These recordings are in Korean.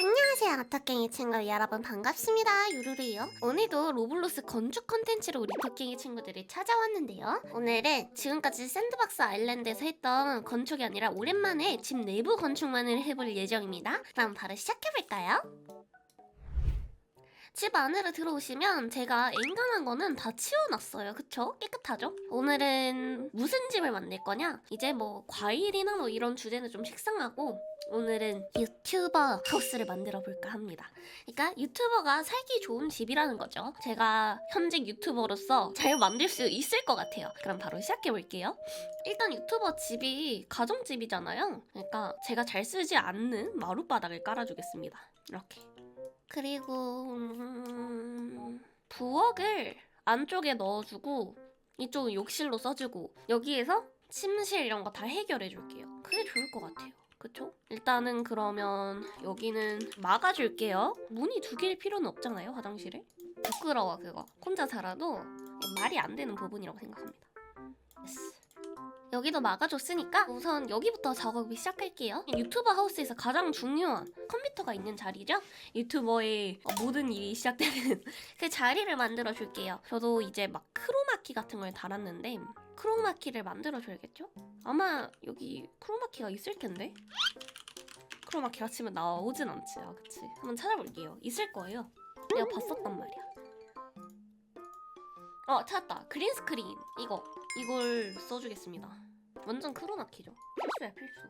안녕하세요 아토깽이 친구 여러분. 반갑습니다. 유루루요. 오늘도 로블록스 건축 컨텐츠로 우리 토깽이 친구들이 찾아왔는데요. 오늘은 지금까지 샌드박스 아일랜드에서 했던 건축이 아니라 오랜만에 집 내부 건축만을 해볼 예정입니다. 그럼 바로 시작해볼까요? 집 안으로 들어오시면 제가 엔간한 거는 다 치워놨어요. 그쵸? 깨끗하죠? 오늘은 무슨 집을 만들 거냐? 이제 뭐 과일이나 뭐 이런 주제는 좀 식상하고 오늘은 유튜버 하우스를 만들어 볼까 합니다. 그러니까 유튜버가 살기 좋은 집이라는 거죠. 제가 현직 유튜버로서 잘 만들 수 있을 것 같아요. 그럼 바로 시작해 볼게요. 일단 유튜버 집이 가정집이잖아요. 그러니까 제가 잘 쓰지 않는 마룻바닥을 깔아주겠습니다. 이렇게. 그리고 음, 부엌을 안쪽에 넣어주고 이쪽은 욕실로 써주고 여기에서 침실 이런 거 다 해결해 줄게요. 그게 좋을 것 같아요. 그쵸? 일단은 그러면 여기는 막아줄게요. 문이 두 개일 필요는 없잖아요, 화장실에. 부끄러워, 그거. 혼자 살아도 말이 안 되는 부분이라고 생각합니다. 예스. 여기도 막아줬으니까 우선 여기부터 작업을 시작할게요. 유튜버 하우스에서 가장 중요한 컴퓨터가 있는 자리죠? 유튜버의 모든 일이 시작되는 그 자리를 만들어 줄게요. 저도 이제 막 크로마키 같은 걸 달았는데 크로마키를 만들어 줘야겠죠? 아마 여기 크로마키가 있을 텐데. 크로마키가 치면 나오진 않지, 아, 그치? 한번 찾아볼게요. 있을 거예요. 내가 봤었단 말이야. 어, 찾았다. 그린 스크린. 이거. 이걸 써주겠습니다. 완전 크로마키죠. 필수야, 필수.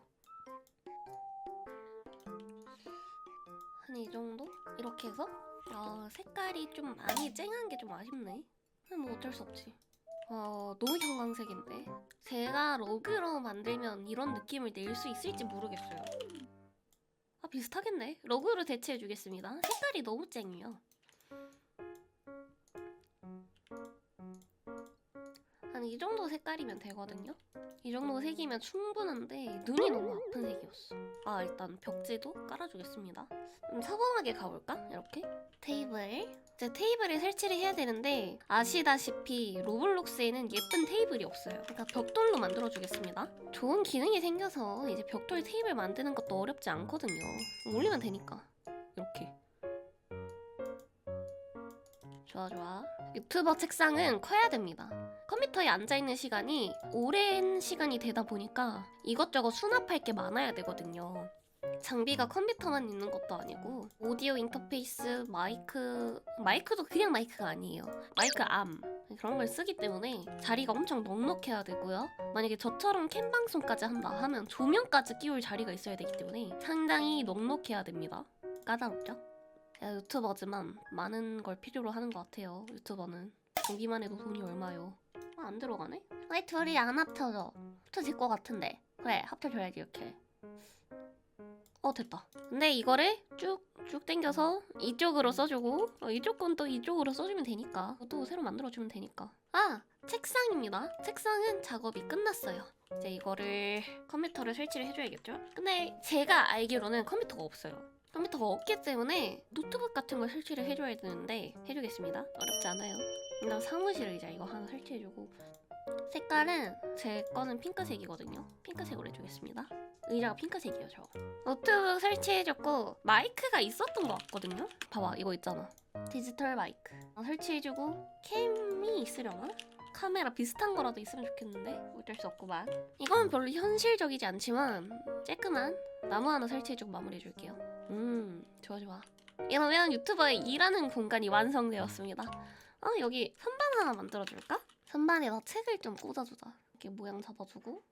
한 이 정도? 이렇게 해서? 아 색깔이 좀 많이 쨍한 게 좀 아쉽네. 뭐 어쩔 수 없지. 어 너무 형광색인데. 제가 로그로 만들면 이런 느낌을 낼 수 있을지 모르겠어요. 아 비슷하겠네. 로그로 대체해 주겠습니다. 색깔이 너무 쨍해요 한이 정도 색깔이면 되거든요. 이 정도 색이면 충분한데 눈이 너무 아픈 색이었어. 아 일단 벽지도 깔아주겠습니다. 좀 서범하게 가볼까? 이렇게? 테이블. 이제 테이블에 설치를 해야 되는데 아시다시피 로블록스에는 예쁜 테이블이 없어요. 그러니까 벽돌로 만들어주겠습니다. 좋은 기능이 생겨서 이제 벽돌 테이블 만드는 것도 어렵지 않거든요. 올리면 되니까. 이렇게. 좋아 좋아. 유튜버 책상은 커야 됩니다 컴퓨터에 앉아있는 시간이 오랜 시간이 되다 보니까 이것저것 수납할 게 많아야 되거든요 장비가 컴퓨터만 있는 것도 아니고 오디오 인터페이스, 마이크, 마이크도 그냥 마이크가 아니에요. 마이크 암 그런 걸 쓰기 때문에 자리가 엄청 넉넉해야 되고요. 만약에 저처럼 캠 방송까지 한다 하면 조명까지 끼울 자리가 있어야 되기 때문에 상당히 넉넉해야 됩니다. 까다롭죠? 유튜버지만 많은 걸 필요로 하는 것 같아요. 유튜버는 장비만 해도 돈이 얼마요? 아, 안 들어가네? 왜 둘이 안 합쳐져? 합쳐질 것 같은데. 그래, 합쳐줘야지 이렇게. 어 됐다. 근데 이거를 쭉쭉 당겨서 이쪽으로 써주고 어, 이쪽 건 또 이쪽으로 써주면 되니까 또 새로 만들어주면 되니까. 아 책상입니다. 책상은 작업이 끝났어요. 이제 이거를 컴퓨터를 설치를 해줘야겠죠? 근데 제가 알기로는 컴퓨터가 없어요. 컴퓨터가 없기 때문에 노트북 같은 걸 설치를 해줘야 되는데 해주겠습니다. 어렵지 않아요. 일단 사무실 의자 이거 하나 설치해주고 색깔은 제 거는 핑크색이거든요. 핑크색으로 해주겠습니다. 의자가 핑크색이에요, 저. 노트북 설치해줬고 마이크가 있었던 것 같거든요. 봐봐, 이거 있잖아. 디지털 마이크 어, 설치해주고 캠이 있으려나? 카메라 비슷한 거라도 있으면 좋겠는데 어쩔 수 없구만. 이건 별로 현실적이지 않지만 쬐끄만 나무 하나 설치해주고 마무리해줄게요. 음, 좋아 좋아. 이러면 유튜버의 일하는 공간이 완성되었습니다. 어, 여기 선반 하나 만들어줄까? 선반에다 책을 좀 꽂아주자. 이렇게 모양 잡아주고.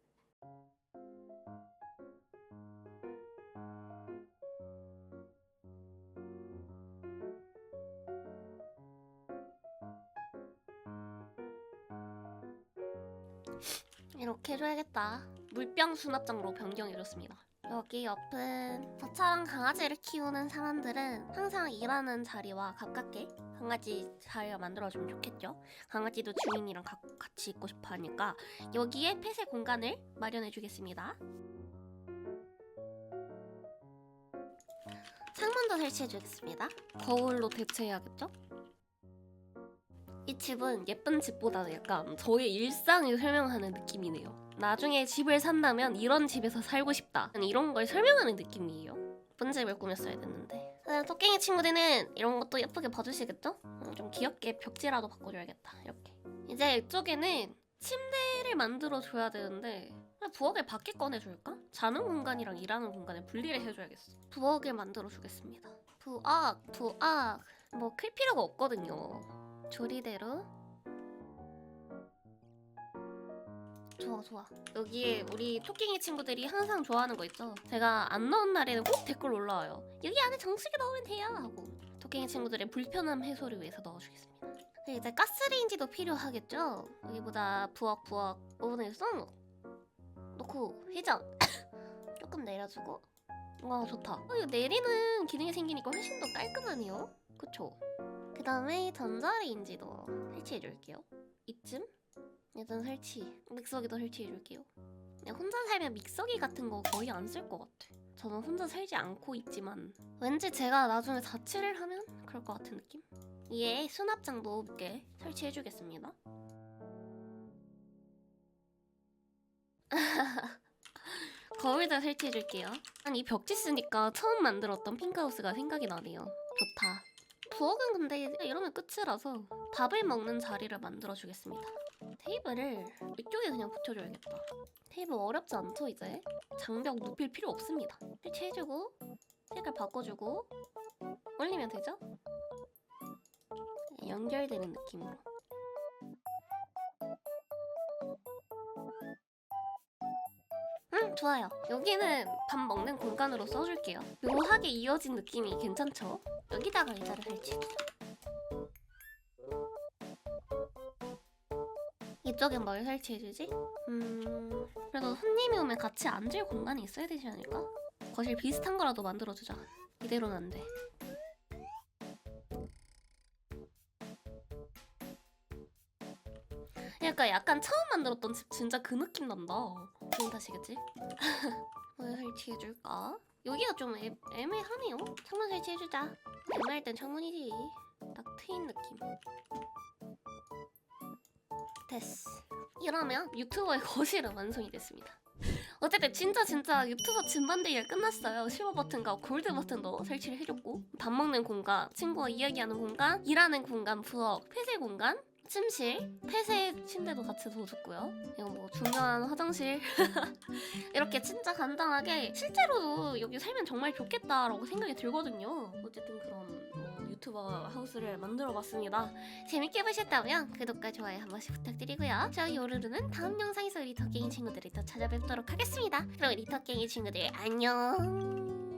이렇게 해줘야겠다. 물병 수납장으로 변경해줬습니다. 여기 옆은 저처럼 강아지를 키우는 사람들은 항상 일하는 자리와 가깝게 강아지 자리가 만들어주면 좋겠죠. 강아지도 주인이랑 가- 같이 있고 싶어 하니까 여기에 폐쇄 공간을 마련해주겠습니다. 창문도 설치해주겠습니다. 거울로 대체해야겠죠? 이 집은 예쁜 집보다는 약간 저의 일상을 설명하는 느낌이네요. 나중에 집을 산다면 이런 집에서 살고 싶다. 이런 걸 설명하는 느낌이에요. 예쁜 집을 꾸몄어야 됐는데 네, 토깽이 친구들은 이런 것도 예쁘게 봐주시겠죠? 음, 좀 귀엽게 벽지라도 바꿔줘야겠다 이렇게 이제 이쪽에는 침대를 만들어줘야 되는데 부엌을 밖에 꺼내줄까? 자는 공간이랑 일하는 공간을 분리를 해줘야겠어 부엌을 만들어주겠습니다 부엌 부엌 뭐 클 필요가 없거든요 조리대로? 좋아 좋아. 여기에 우리 토끼이 친구들이 항상 좋아하는 거 있죠? 제가 안 넣은 날에는 꼭 댓글 올라와요. 여기 안에 정수기 넣으면 돼요! 하고 토끼이 친구들의 불편함 해소를 위해서 넣어주겠습니다. 그리고 이제 가스레인지도 필요하겠죠? 여기보다 부엌 부엌 오븐을 쏙 넣고 회전! 조금 내려주고. 와 좋다. 어, 이거 내리는 기능이 생기니까 훨씬 더 깔끔하네요. 그쵸 그 다음에 전자레인지도 설치해 줄게요. 이쯤? 일단 설치 믹서기도 설치해 줄게요. 그냥 혼자 살면 믹서기 같은 거 거의 안 쓸 것 같아. 저는 혼자 살지 않고 있지만. 왠지 제가 나중에 자취를 하면 그럴 것 같은 느낌? 위에 수납장도 몇개 설치해 주겠습니다. 거울도 설치해 줄게요. 아니 이 벽지 쓰니까 처음 만들었던 핑크하우스가 생각이 나네요. 좋다 부엌은 근데 이러면 끝이라서 밥을 먹는 자리를 만들어 주겠습니다 테이블을 이쪽에 그냥 붙여줘야겠다 테이블 어렵지 않죠 이제? 장벽 눕힐 필요 없습니다 설치해주고 색깔 바꿔주고 올리면 되죠? 연결되는 느낌으로 좋아요 여기는 밥 먹는 공간으로 써줄게요 묘하게 이어진 느낌이 괜찮죠? 여기다가 의자를 설치해주자 이쪽엔 뭘 설치해주지? 음... 그래도 손님이 오면 같이 앉을 공간이 있어야 되지 않을까? 거실 비슷한 거라도 만들어주자 이대로는 안 돼 약간 약간 처음 만들었던 집 진짜 그 느낌 난다 기분 탓이겠지? 뭘 설치해줄까? 여기가 좀 애, 애매하네요 창문 설치해주자 애매할 땐 창문이지 딱 트인 느낌 됐어. 이러면 유튜버의 거실은 완성이 됐습니다. 어쨌든 진짜 진짜 유튜버 집 만들기가 끝났어요. 실버 버튼과 골드 버튼도 설치를 해줬고 밥 먹는 공간, 친구와 이야기하는 공간, 일하는 공간, 부엌, 폐쇄 공간, 침실, 폐쇄 침대도 같이 넣어줬고요. 이거 뭐 중요한 화장실 이렇게 진짜 간단하게 실제로도 여기 살면 정말 좋겠다라고 생각이 들거든요. 어쨌든 그런 뭐 유튜버 하우스를 만들어봤습니다. 재밌게 보셨다면 구독과 좋아요 한 번씩 부탁드리고요. 저희 요르르는 다음 영상에서 리터갱이 친구들을 또 찾아뵙도록 하겠습니다. 그럼 리터갱이 친구들 안녕.